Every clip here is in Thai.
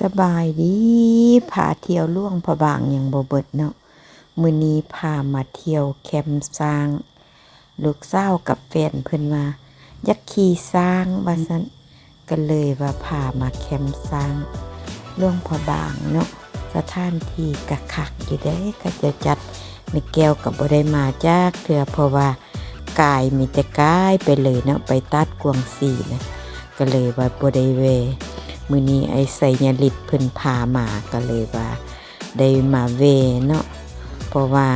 สบายดีพาเที่ยวล่วงพะบางอย่างบ่เบิดเนาะมื้อนี้พามาเที่ยวแคมป์สร้าง ลูกสาวกับแฟนเพิ่นว่าอยากขี่สร้างว่าซั่นก็เลยว่าพามาแคมป์สร้างล่วงพะบางเนาะสถานที่กะคักอยู่เด้ก็จะจัดมีแก้วกับบ่ได้มาจากเถื่อเพราะว่ากายมีแต่กายไปเลยเนาะไปตัดกวงสีนะก็เลยว่าบ่ได้เว มือนี้ไอ้ไสยลิตเพิ่นพามาก็เลยว่า ได้มาเวเนาะเพราะว่า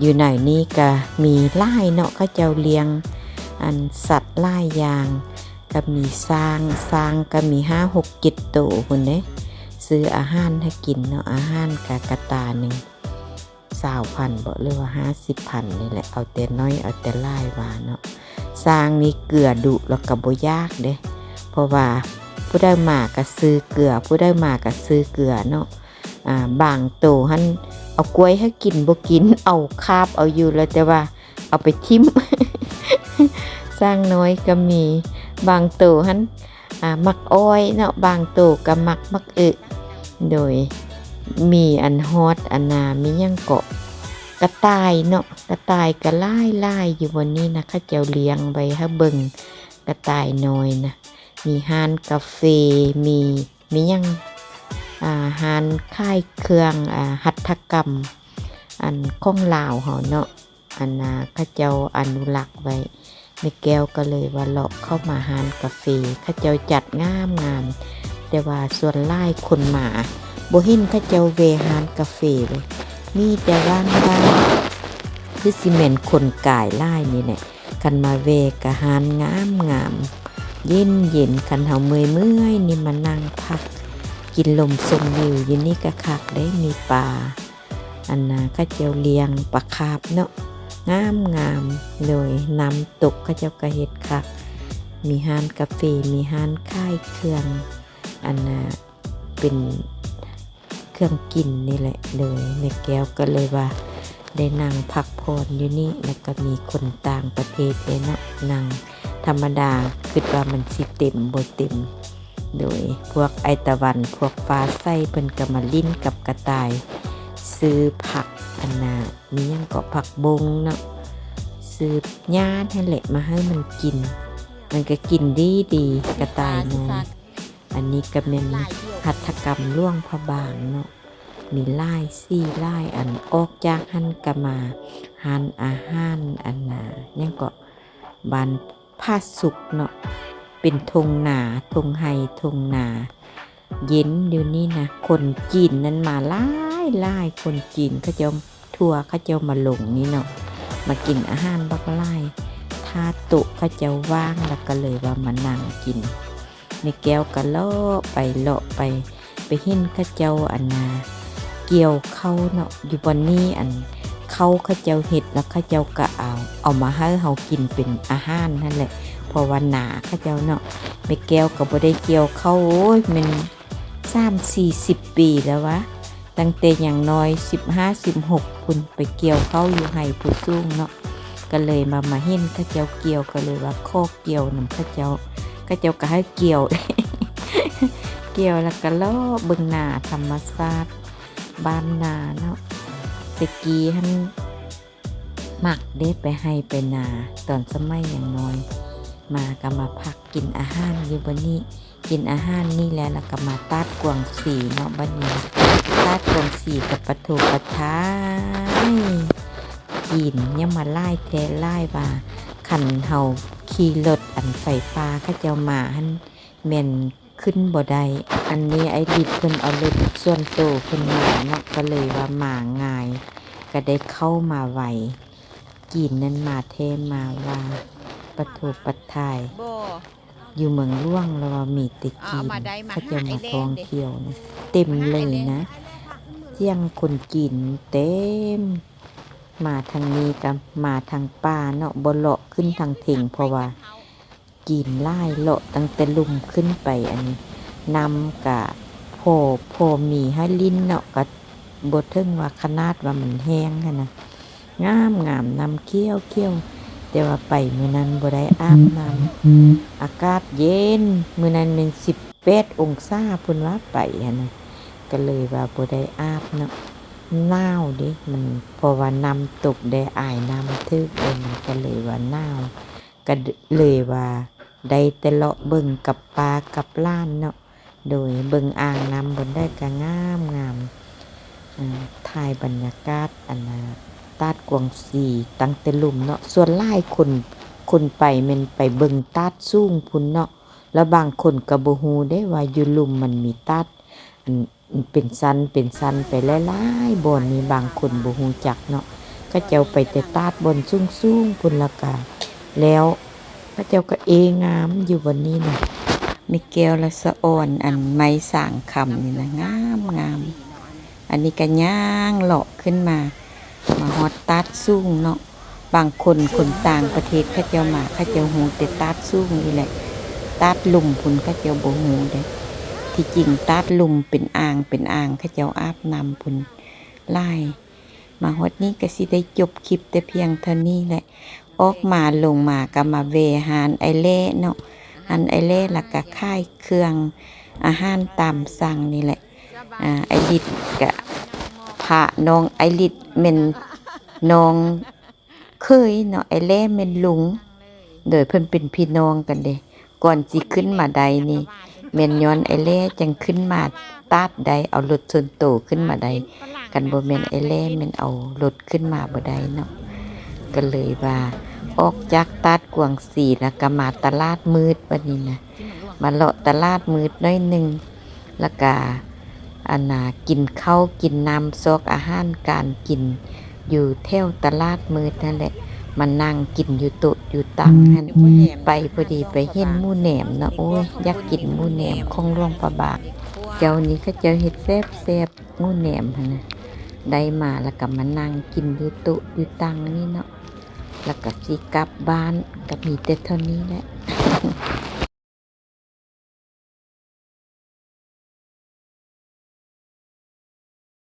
อยู่ไหนนี่ก็มีไล่เนาะเขาเจ้าเลี้ยง อันสัตว์ไล่ยาง ก็มีสร้างสร้างก็มีห้าหกจ็ดตัวคนเด้ซื้ออาหารให้กินเนาะอาหารกะกระตาหนึ่งสาวพันบ่หรือว่าห้าสิบพันนี่แหละเอาแต่น้อยเอาแต่ไล่วาเนาะสร้างนี่เกลือดุแล้วก็บ่ยากเด้เพราะว่า ผู้ได้มาก็ซื้อเกลือ ผู้ได้มาก็ซื้อเกลือเนาะอ่าบางโตหันเอากล้วยให้กินบ่กินเอาคาบเอาอยู่แล้วแต่ว่า เอาไปทิมสร้างน้อยก็มี บางโตหันอ่ามักอ้อยเนาะบางโตก็มักมักอึโดยมีอันฮอตอันนามียังเกาะกระต่ายเนาะกระต่ายก็ล่ายล่อยู่บนนี้นะเขาเจ้าเลี้ยงไว้ให้เบิ่งกระต่ายน้อยนะ มีฮานกาแฟมีมียังอ่าฮานค่ายเครื่องอ่าหัตถกรรม อันข้องลาวเฮาเนาะอันน่ะเข้าเจ้าอนุรักษ์ไว้แม่แก้วก็เลยว่าเลาะเข้ามาฮานกาแฟข้าเจ้าจัดงามงามแต่ว่าส่วนไล่คนหมาบห็นข้าเจ้าเวฮานกาแฟเลยมีแต่ว่างว่างคือซีเมนต์คนกายไล่นี่แหละกันมาเวกะฮานงามงาม เย็นเย็นคันเฮาเมื่อยเมื่อยนี่มานั่งพัก กินลมชมวิวอยู่นี่ก็คักได้มีปลาอันน่ะก็เจียวเลียงปลาคาบเนาะงามงามเลยน้ำตกก็เจ้าก็เฮ็ดคัก มีฮานกาแฟมีฮานค่ายเครื่อง อันน่ะเป็นเครื่องกินนี่แหละเลยแม่แก้วก็เลยว่า ได้นั่งพักผ่อนอยู่นี่แล้วก็มีคนต่างประเทศเลยเนาะนั่ง ธรรมดาคิดว่ามันสิเต็มบ่เต็ม โดยพวกไอตะวันพวกฟ้าไส้เพิ่นก็มาลิ้นกับกระต่าย ซื้อผักอันนามียังก็ผักบงเนาะซื้อหญ้าให้แหละมาให้มันกิน มันก็กินดีดีกระต่ายน้อยอันนี้ก็เป็นหัตถกรรมล่วงพระบางเนาะมีไล่ซี่ไล่อันออกจากหันกะมาหันอาหารอันนายังก็บาน ผ้าสุกเนาะเป็นธงหนาธงไฮธงหนาเย็นอยู่นี่นะคนจีนนั้นมาไล่ไล่คนจีนเขาจะทัวร์เขาจะมาหลงนี่เนาะมากินอาหารบักไล่ท่าตุเขาจะว่างแล้วก็เลยว่ามานั่งกินในแก้วก็เลาะไปเลาะไปไปห็นเข้าเจ้าอันนา เกี่ยวเข้าเนาะอยู่บนนี้อัน เขาเขาเจ้าเห็ดแล้วเขาเจ้าก็เอา เอามาให้เขากินเป็นอาหารนั่นแหละเพราะว่าหนาเขาเจ้าเนาะไม่แก้วกับบ่ได้เกี่ยวเขาโอ้ยมันสามสี่สิบปีแล้ววะตั้งแต่อย่างน้อยสิบห้าสิบหกคุณไปเกี่ยวเขาอยู่ให้ผู้สูงเนาะก็เลยมามาเห็นเขาเจ้าเกี่ยวก็เลยว่าข้อเกี่ยวนำเขาเจ้าเขาเจ้าก็ให้เกี่ยว เกี่ยวแล้วก็ล่อบึงหนาธรรมชาติบ้านนาเนาะ ตะกี้ท่านหมักได้ไปให้ไปนาตอนสมัยอย่างน้อย มาก็มาพักกินอาหารอยู่บนนี้กินอาหารนี่แหละแล้วก็มาตัดกวางสีเนาะบันนี้ตัดกวางสีกับปลาทูปลาท้ายกินยังมาไล่แทไล่ว่าขันเฮาขี่รถอันไฟฟ้าข้าเจ้ามาหันเมน ขึ้นบ่ได้อันนี้ไอ้ดิบเพิ่นเอารถส่วนโตวเพิ่นมาเนาะก็เลยว่ามาง่าย ก็ได้เข้ามาไวกินนั้นมาเทมาว่าปะทูปะทายโบอยู่เมืองล่วงแล้วว่ามีแติเอาจีนมาได้มาเขาจะหาไอ้มาแดงท่องดิเที่ยวนะเต็มเลยนะเที่ยงคนกินเต็ม มาทางนี้กับมาทางป่าเนาะบนเลาะขึ้นทางเถิงเพราะว่า กินไล่เลาะตั้งแต่ลุมขึ้นไปอันนี้นำกะโพโพมีให้ลิ้นเนาะกะบดเทิงว่าขนาดว่ามันแห้งค่ะนะงามงามนำเคี้ยวเคี้ยวแต่ว่าไปมือนั้นบ่ได้อาบน้ำอากาศเย็นมือนั้นเป็นสิบ18องศาพุ่นว่าไปหั่นน่ะก็เลยว่าบ่ได้อาบเนาะหนาวด้มันเพราะว่าน้ำตกได้อายน้ำทึกเองก็เลยว่าหนาวก็เลยว่า ได้แต่เลาะเบิ่งกับปลากับล้านเนาะโดยเบิ่งอ่างน้ำบนได้ก็งามงามอ่าถ่ายบรรยากาศอันนะตาดกวางสีตั้งแต่ลุ่มเนาะส่วนหลายคนคนไปม่นไปเบิ่งตาดสูงพุ่นเนาะแล้วบางคนก็บ่ฮู้ได้ว่าอยู่ลุ่มมันมีตัดเป็นสันเป็นสันไปหลายๆบ่อนนี่บางคนบ่ฮู้จักเนาะก็เจ้าไปแต่ตาดบนสูงๆพุ่นละกาแล้ว ก็เจ้าก็เองามอยู่บนนี้น่ะมีแก้วละสะออนอันไม้สางคำนี่นะงามงาม อันนี้ก็ย่างเลาะขึ้นมา มาฮอดตัดสูงเนาะบางคนคนต่างประเทศเขาเจ้ามาเขาเจ้าฮู้แต่ตัดสูงนี่แหละตัดลุ่มพุ่นเขาเจ้าโบ่ฮู้เด้ที่จริงตัดลุ่มเป็นอ่างเป็นอ่างเขาเจ้าอาบนำพุ่นไล่มาฮอดนี้ก็สิได้จบคลิปแต่เพียงเท่านี้แหละ ออกมาลงมาก็มาเวหารไอเล่เนาะอันไอเล่ล้วก็ค่ายเครื่องอาหารตามสั่งนี่แหละอ่าไอริดก็พระน้องไอริดแม่นน้องเคยเนาะไอเล่แม่นลุง โดยเพิ่นเป็นพี่น้องกันเด้ก่อนสิขึ้นมาใดนี่แม่นย้อนไอเล่จังขึ้นมาตาดใดเอารถส่วนโตวขึ้นมาใดกันบ่แม่นไอเล่แม่นเอารถขึ้นมาบ่ได้เนาะ ก็เลยว่า ออกจากตาดกวางสีแล้วก็มาตลาดมืดบัดนี้นะมาเลาะตลาดมืดน้อยหนึ่งแล้วก็อันน่ะกินข้าวกินน้ำซอกอาหารการกิน อยู่แถวตลาดมืดนั่นแหละมานั่งกินอยู่โต๊ะอยู่ตังหันไปพอดีไปเห็นมูแหนมนะโอ้ยอยากกินมูแหนมของหลวงพระบางเจ้านี้ก็เจ้าเฮ็ดแซบแซบมูแหนมหั่นนะ ได้มาแล้วก็มานั่งกินอยู่โต๊ะอยู่ตังนี่เนาะแล้วก็สีกลับบ้านก็มีแต่เท่านี้แหละ